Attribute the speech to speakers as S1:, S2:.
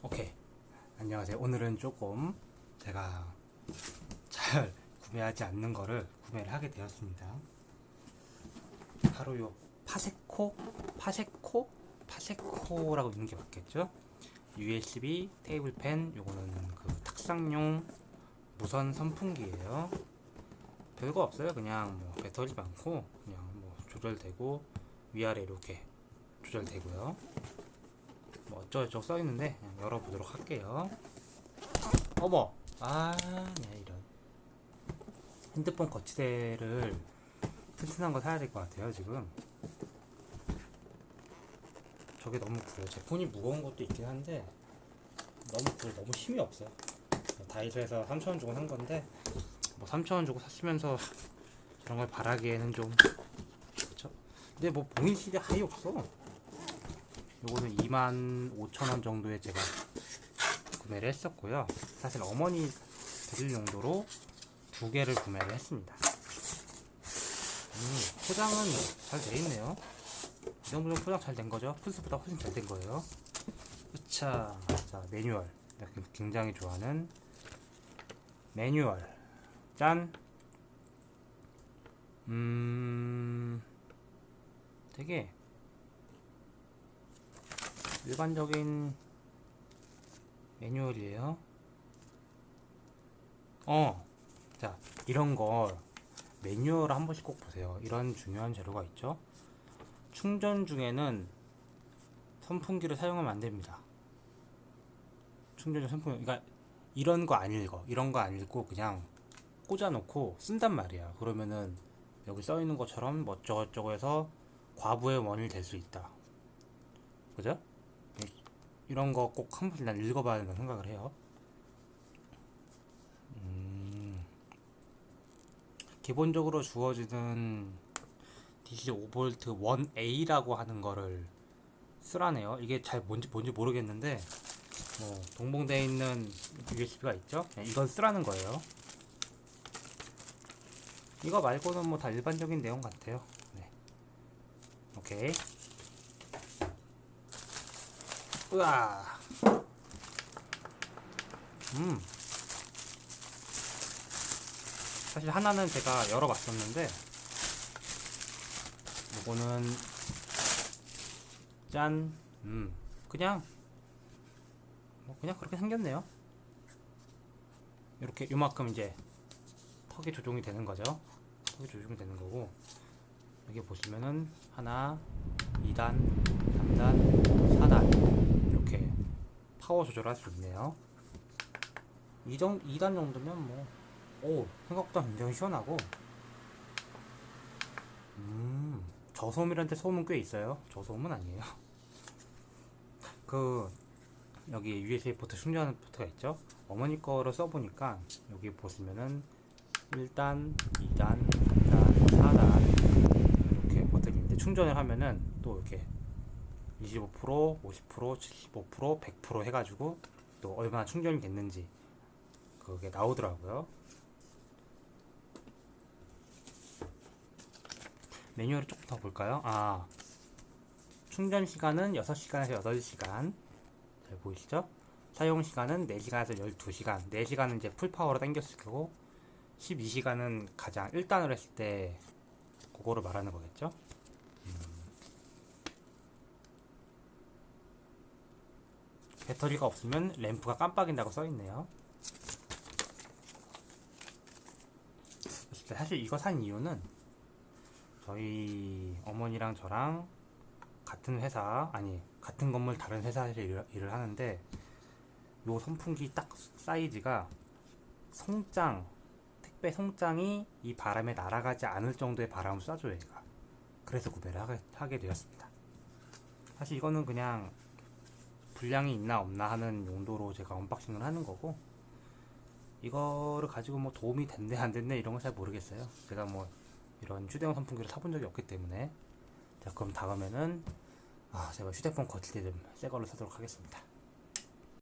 S1: 오케이. 안녕하세요. 오늘은 조금 제가 잘 구매하지 않는 거를 구매를 하게 되었습니다. 바로 요 파세코, 파세코, 파세코라고 있는 게 맞겠죠? USB 테이블 펜, 요거는 그 탁상용 무선 선풍기예요. 별거 없어요. 그냥 뭐 배터리 많고 그냥 뭐 조절되고 위아래 이렇게 조절되고요. 뭐 어쩌고저쩌고 써 있는데 그냥 열어보도록 할게요. 어머, 아, 네 이런 핸드폰 거치대를 튼튼한 거 사야 될 것 같아요 지금. 저게 너무 구려. 제 폰이 무거운 것도 있긴 한데 너무 구려. 너무 힘이 없어요. 다이소에서 3,000원 주고 산 건데 뭐 3,000원 주고 샀으면서 저런 걸 바라기에는 좀 그렇죠. 근데 뭐 봉인 시대 하이 없어. 요거는 25,000원 정도에 제가 구매를 했었고요. 사실 어머니 드릴 용도로 두 개를 구매를 했습니다. 음, 포장은 잘 돼 있네요. 이 정도면 포장 잘 된 거죠? 플스보다 훨씬 잘 된 거예요. 자, 자 매뉴얼. 내가 굉장히 좋아하는 매뉴얼. 짠. 음, 되게 일반적인 매뉴얼이에요. 어, 자, 이런 거 매뉴얼 한 번씩 꼭 보세요. 이런 중요한 재료가 있죠. 충전 중에는 선풍기를 사용하면 안 됩니다. 충전 중 선풍기, 그러니까 이런 거 안 읽어. 이런 거 안 읽고 그냥 꽂아놓고 쓴단 말이야. 그러면은 여기 써 있는 것처럼 뭐 어쩌고저쩌고 해서 과부의 원인이 될 수 있다. 그죠? 이런 거 꼭 한 번씩 난 읽어봐야 된다고 생각을 해요. 음, 기본적으로 주어지는 DC 5V 1A라고 하는 거를 쓰라네요. 이게 잘 뭔지 뭔지 모르겠는데 뭐 동봉되어 있는 USB가 있죠. 그냥 이걸 쓰라는 거예요. 이거 말고는 뭐 다 일반적인 내용 같아요. 네. 오케이. 으아. 음. 사실 하나는 제가 열어봤었는데, 이거는 짠. 음. 그냥 뭐 그냥 그렇게 생겼네요. 이렇게 요만큼 이제 턱이 조종이 되는 거죠. 턱이 조종이 되는 거고 여기 보시면은 하나, 2단, 3단, 4단 이렇게 파워 조절할 수 있네요. 2정, 2단 정도면 뭐, 오, 생각보다 굉장히 시원하고, 음, 저소음이라는 데 소음은 꽤 있어요. 저소음은 아니에요. 그, 여기 USB 포트 충전 포트가 있죠. 어머니 거를 써보니까, 여기 보시면은, 1단, 2단, 3단, 4단, 이렇게 버튼이 있는데, 충전을 하면은 또 이렇게 25%, 50%, 75%, 100% 해가지고 또 얼마나 충전이 됐는지 그게 나오더라고요. 매뉴얼을 조금 더 볼까요? 아, 충전 시간은 6시간에서 8시간. 잘 보이시죠? 사용 시간은 4시간에서 12시간. 4시간은 이제 풀파워로 당겼을 거고, 12시간은 가장 1단으로 했을 때, 그거를 말하는 거겠죠? 배터리가 없으면 램프가 깜빡인다고 써있네요. 사실 이거 산 이유는 저희 어머니랑 저랑 같은 회사, 아니, 같은 건물 다른 회사에서 일을, 일을 하는데 요 선풍기 딱 사이즈가 송장, 택배 송장이 이 바람에 날아가지 않을 정도의 바람을 쏴줘요, 얘가. 그래서 구매를 하게, 하게 되었습니다. 사실 이거는 그냥 분량이 있나 없나 하는 용도로 제가 언박싱을 하는 거고 이거를 가지고 뭐 도움이 됐네 안 됐네 이런 걸잘 모르겠어요. 제가 뭐 이런 휴대용 선풍기를 사본 적이 없기 때문에. 자 그럼 다음에는 아 제가 휴대폰 거치대 좀새 걸로 사도록 하겠습니다